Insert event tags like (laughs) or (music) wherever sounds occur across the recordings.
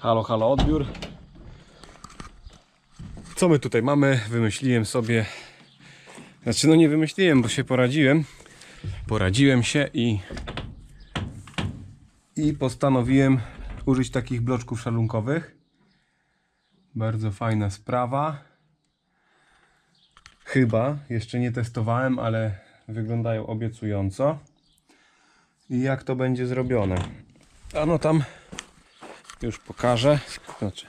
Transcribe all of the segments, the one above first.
Halo, halo, odbiór. Co my tutaj mamy? Wymyśliłem sobie. Znaczy, no nie wymyśliłem, bo się poradziłem. Poradziłem się i. I postanowiłem użyć takich bloczków szalunkowych. Bardzo fajna sprawa. Chyba, jeszcze nie testowałem, ale wyglądają obiecująco. I jak to będzie zrobione? Ano tam już pokażę. Znaczy,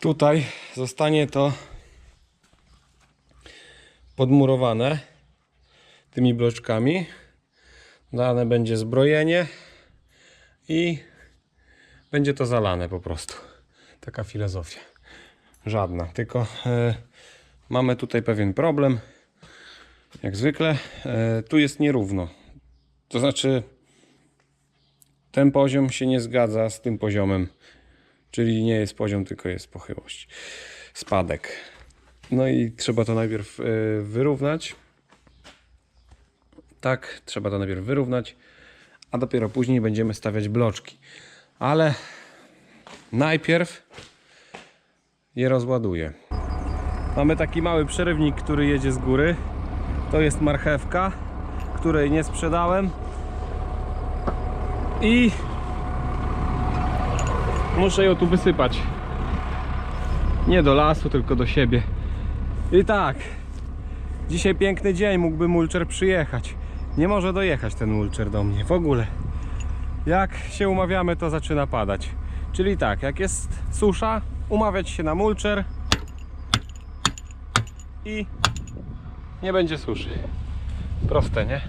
tutaj zostanie to podmurowane tymi bloczkami. Dane będzie zbrojenie i będzie to zalane po prostu. Taka filozofia. Żadna. Tylko e, mamy tutaj pewien problem. Jak zwykle, e, tu jest nierówno. To znaczy, ten poziom się nie zgadza z tym poziomem, czyli nie jest poziom, tylko jest pochyłość, spadek. No i trzeba to najpierw e, wyrównać. Tak, trzeba to najpierw wyrównać, a dopiero później będziemy stawiać bloczki. Ale najpierw je rozładuję. Mamy taki mały przerywnik, który jedzie z góry. To jest marchewka, której nie sprzedałem. I muszę ją tu wysypać. Nie do lasu, tylko do siebie. I tak, dzisiaj piękny dzień, mógłby mulcher przyjechać. Nie może dojechać ten mulcher do mnie w ogóle. Jak się umawiamy, to zaczyna padać. Czyli tak, jak jest susza, umawiać się na mulcher i nie będzie suszy. Proste, nie?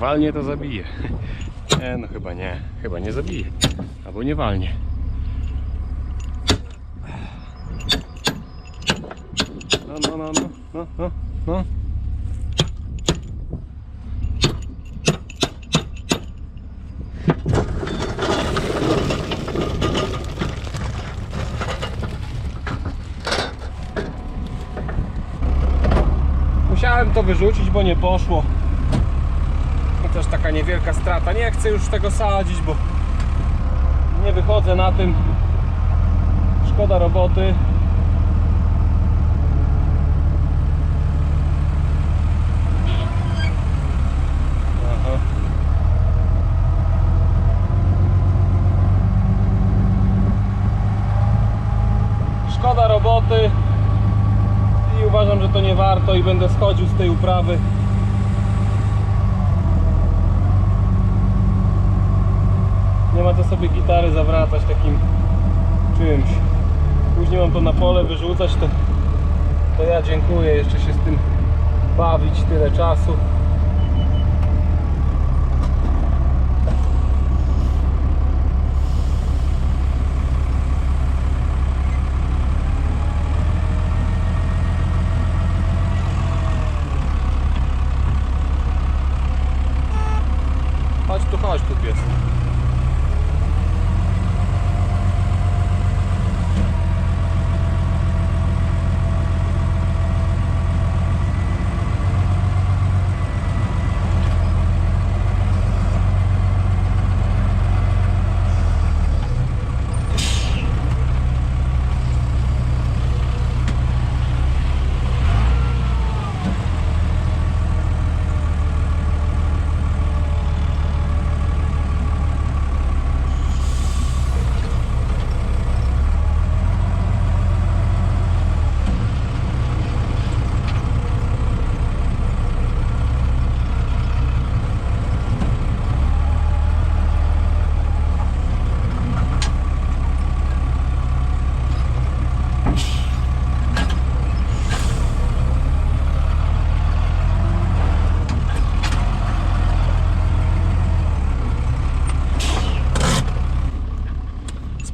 Walnie, to zabije. (laughs) Nie, no chyba nie. Chyba nie zabije. Albo nie walnie. No, no, no, no, no, no, no. Musiałem to wyrzucić, bo nie poszło. Też taka niewielka strata. Nie chcę już tego sadzić, bo nie wychodzę na tym. Szkoda roboty. Szkoda roboty i uważam, że to nie warto i będę schodził z tej uprawy. Ma sobie gitary zawracać takim czymś. Później mam to na pole wyrzucać, to, to ja dziękuję. Jeszcze się z tym bawić tyle czasu. Chodź tu, chodź tu pies.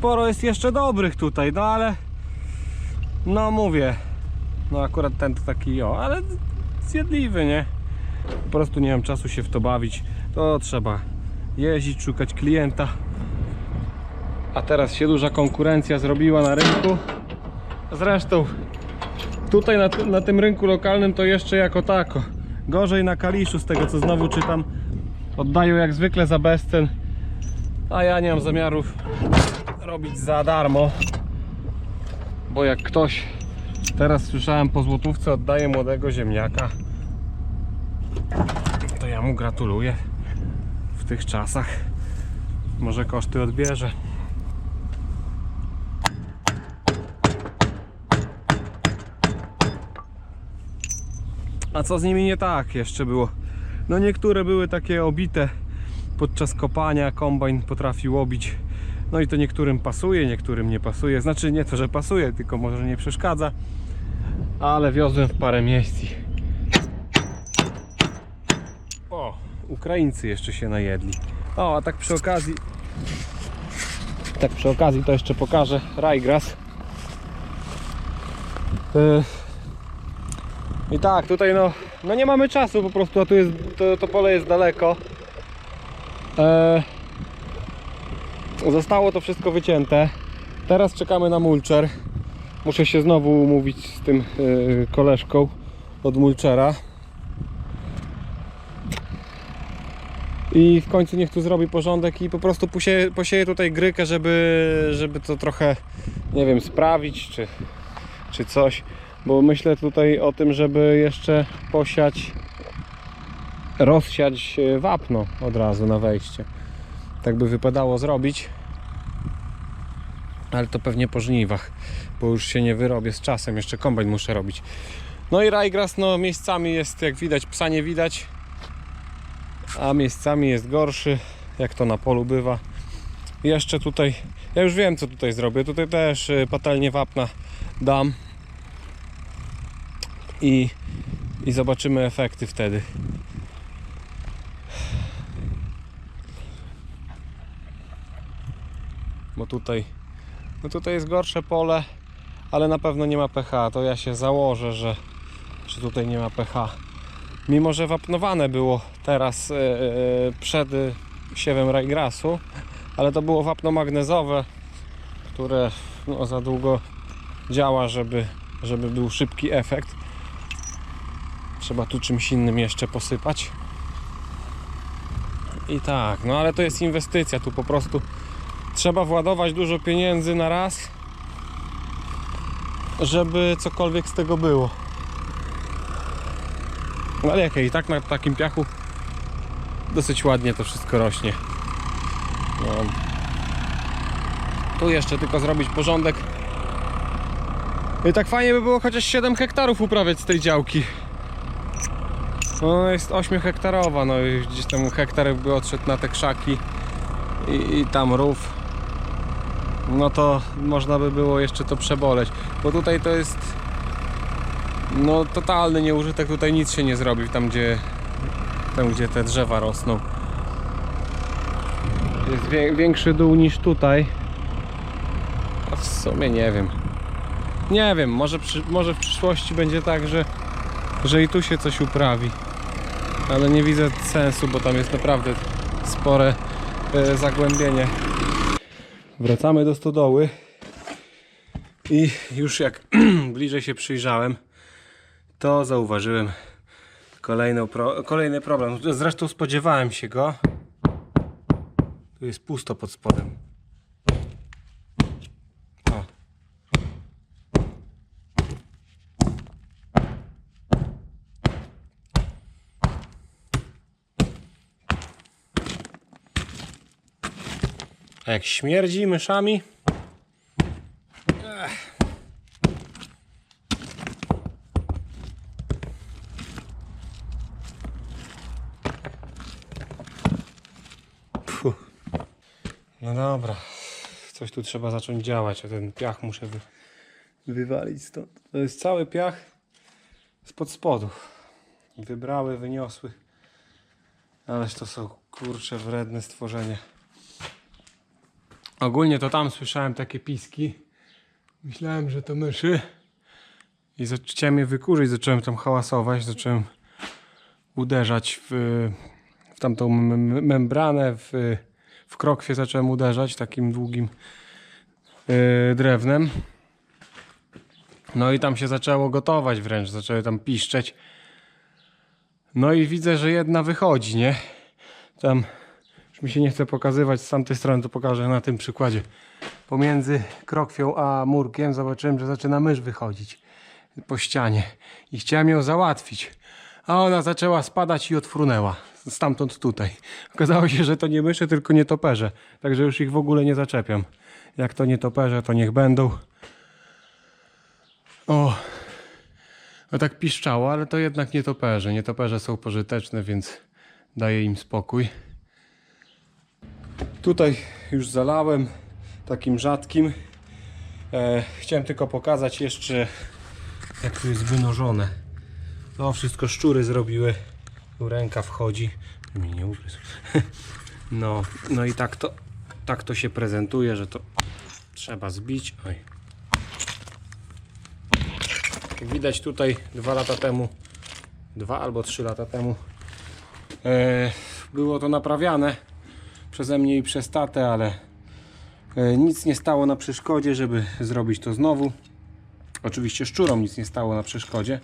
Sporo jest jeszcze dobrych tutaj, no ale no mówię, no akurat ten to taki o, ale zjadliwy, nie? Po prostu nie mam czasu się w to bawić. To trzeba jeździć, szukać klienta. A teraz się duża konkurencja zrobiła na rynku. Zresztą tutaj na, na tym rynku lokalnym to jeszcze jako tako. Gorzej na Kaliszu z tego co znowu czytam. oddają jak zwykle za bezcen, a ja nie mam zamiaru robić za darmo, bo jak ktoś teraz słyszałem po złotówce oddaje młodego ziemniaka, to ja mu gratuluję w tych czasach. Może koszty odbierze. A co z nimi nie tak jeszcze było? No niektóre były takie obite podczas kopania, kombajn potrafił obić. No i to niektórym pasuje, niektórym nie pasuje. Znaczy nie to, że pasuje, tylko może nie przeszkadza. Ale wiozłem w parę miejsc. O, Ukraińcy jeszcze się najedli. O, a tak przy okazji tak przy okazji to jeszcze pokażę Rajgras. Yy, I tak, tutaj no, no nie mamy czasu po prostu, a tu jest, to, to pole jest daleko. E, zostało to wszystko wycięte. Teraz czekamy na mulcher. Muszę się znowu umówić z tym yy, koleżką od mulchera. I w końcu niech tu zrobi porządek i po prostu posieje, posieje tutaj grykę, żeby, żeby to trochę, nie wiem, sprawić czy, czy coś. Bo myślę tutaj o tym, żeby jeszcze posiać, rozsiać e, wapno od razu na wejście. Tak by wypadało zrobić. Ale to pewnie po żniwach, bo już się nie wyrobię z czasem, jeszcze kombajn muszę robić. No i rajgras, no miejscami jest, jak widać, psa nie widać, a miejscami jest gorszy, jak to na polu bywa. Jeszcze tutaj, ja już wiem co tutaj zrobię, tutaj też y, patelnię wapna dam i, i zobaczymy efekty wtedy. Tutaj, no tutaj jest gorsze pole, ale na pewno nie ma pH, to ja się założę, że, że tutaj nie ma pH mimo że wapnowane było teraz e, przed e, siewem rajgrasu, ale to było wapno magnezowe, które no, za długo działa, żeby, żeby był szybki efekt. Trzeba tu czymś innym jeszcze posypać. I tak, no ale to jest inwestycja, tu po prostu trzeba władować dużo pieniędzy na raz, żeby cokolwiek z tego było. No ale jakie i tak na takim piachu dosyć ładnie to wszystko rośnie. No. Tu jeszcze tylko zrobić porządek. I tak fajnie by było chociaż 7 hektarów uprawiać z tej działki. No jest 8 hektarowa, no i gdzieś tam hektar by odszedł na te krzaki i, i tam rów. No to można by było jeszcze to przeboleć, bo tutaj to jest no totalny nieużytek, tutaj nic się nie zrobi tam gdzie tam gdzie te drzewa rosną. Jest większy dół niż tutaj. A w sumie nie wiem. Nie wiem, może, przy, może w przyszłości będzie tak, że że i tu się coś uprawi. Ale nie widzę sensu, bo tam jest naprawdę spore e, zagłębienie wracamy do stodoły i już jak (clears throat) bliżej się przyjrzałem to zauważyłem kolejną pro, kolejny problem. Zresztą spodziewałem się go. Tu jest pusto pod spodem. Jak śmierdzi myszami. No dobra, coś tu trzeba zacząć działać, a ten piach muszę wy, wywalić stąd. To jest cały piach spod spodu. Wybrały, wyniosły. Ależ to są kurcze wredne stworzenia. Ogólnie to tam słyszałem takie piski. Myślałem, że to myszy. I chciałem je wykurzyć, zacząłem tam hałasować, zacząłem uderzać w, w tamtą mem- membranę, w, w krokwie zacząłem uderzać takim długim yy, drewnem. No i tam się zaczęło gotować wręcz, zaczęły tam piszczeć. No i widzę, że jedna wychodzi, nie? Tam już mi się nie chce pokazywać z tamtej strony, to pokażę na tym przykładzie. Pomiędzy krokwią a murkiem zobaczyłem, że zaczyna mysz wychodzić po ścianie i chciałem ją załatwić. A ona zaczęła spadać i odfrunęła. Stamtąd tutaj. Okazało się, że to nie myszy, tylko nietoperze. Także już ich w ogóle nie zaczepiam. Jak to nietoperze, to niech będą. O, no tak piszczało, ale to jednak nietoperze. Nietoperze są pożyteczne, więc daję im spokój. Tutaj już zalałem takim rzadkim. E, chciałem tylko pokazać jeszcze, jak tu jest wynożone. No, wszystko szczury zrobiły. Tu ręka wchodzi. Mi nie ugryzł. (laughs) No, no i tak to, tak to się prezentuje, że to trzeba zbić. Oj. Widać tutaj dwa lata temu, dwa albo trzy lata temu, e, było to naprawiane przeze mnie i przez tatę, ale e, nic nie stało na przeszkodzie, żeby zrobić to znowu. Oczywiście szczurom nic nie stało na przeszkodzie,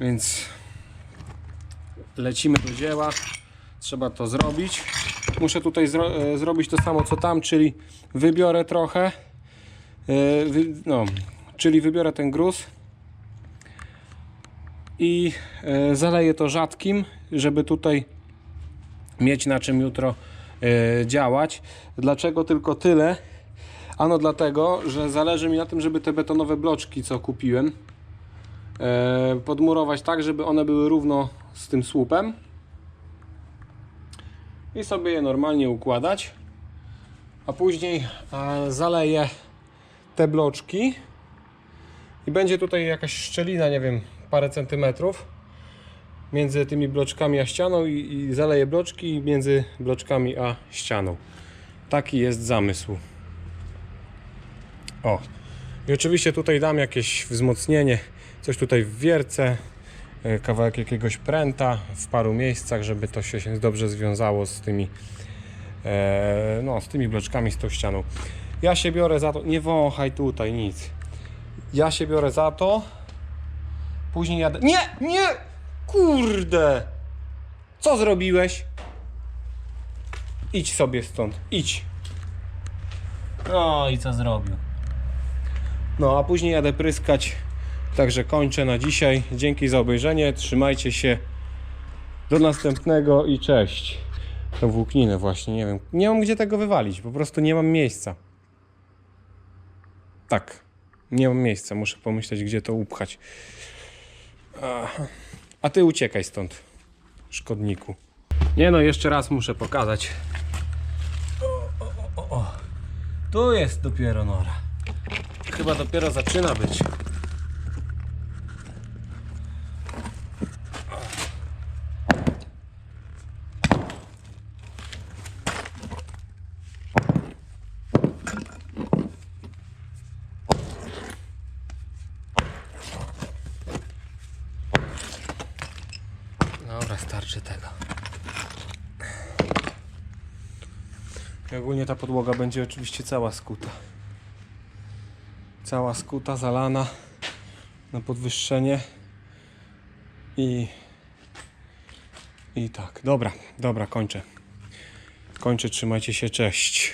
więc lecimy do dzieła. Trzeba to zrobić. Muszę tutaj zro e, zrobić to samo co tam, czyli wybiorę trochę, e, wy no, czyli wybiorę ten gruz i zaleję to rzadkim, żeby tutaj mieć na czym jutro działać. Dlaczego tylko tyle? Ano dlatego, że zależy mi na tym, żeby te betonowe bloczki, co kupiłem, e, podmurować tak, żeby one były równo z tym słupem i sobie je normalnie układać. A później e, zaleję te bloczki i będzie tutaj jakaś szczelina, nie wiem, parę centymetrów między tymi bloczkami a ścianą i, i zaleję bloczki między bloczkami a ścianą. Taki jest zamysł. O. I oczywiście tutaj dam jakieś wzmocnienie, coś tutaj w wierce, e, kawałek jakiegoś pręta w paru miejscach, żeby to się dobrze związało z tymi e, no, z tymi bloczkami, z tą ścianą. Ja się biorę za to, nie wąchaj tutaj nic. Ja się biorę za to, później jadę. Nie, nie! Kurde! Co zrobiłeś? Idź sobie stąd, idź. No i co zrobił? No, a później jadę pryskać. Także kończę na dzisiaj. Dzięki za obejrzenie. Trzymajcie się. Do następnego i cześć. Tą włókninę właśnie, nie wiem. Nie mam gdzie tego wywalić. Po prostu nie mam miejsca. Tak. Nie mam miejsca. Muszę pomyśleć, gdzie to upchać. Ach. A ty uciekaj stąd, szkodniku. Nie no, jeszcze raz muszę pokazać. O, o, o, o. Tu jest dopiero nora. Chyba dopiero zaczyna być. Dobra, starczy tego. Ogólnie ta podłoga będzie oczywiście cała skuta. Cała skuta, zalana na podwyższenie. I. I tak. Dobra, dobra, kończę. Kończę, trzymajcie się, cześć.